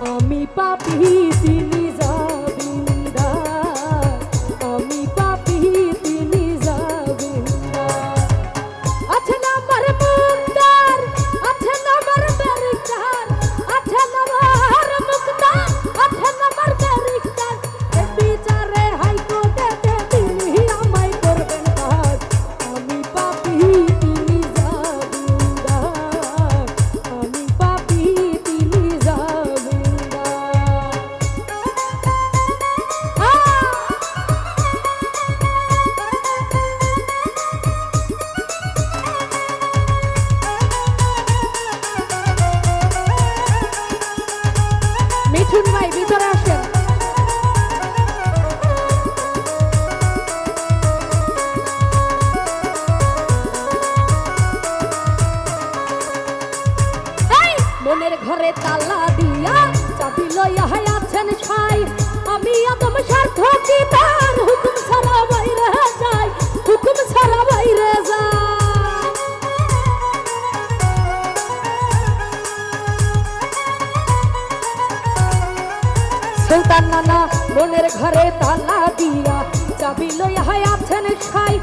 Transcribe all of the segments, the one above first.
আমি পাপি দিন সুলতান নানা মনের ঘরে তালা দিয়া চাবি লইয়া আছেন খাই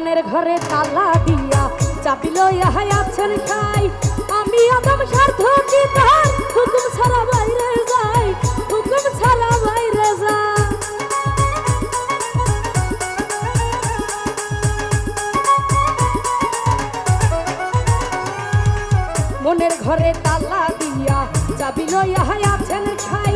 মনের ঘরে তালা দিয়া চাপি লইয়া আছেন খাই। আমি আদম সার্থ কি তার হুকুম ছাড়া বাইরে যাই, হুকুম ছাড়া বাইরে যাই। মনের ঘরে তালা দিয়া চাবি লইয়া আছেন খাই।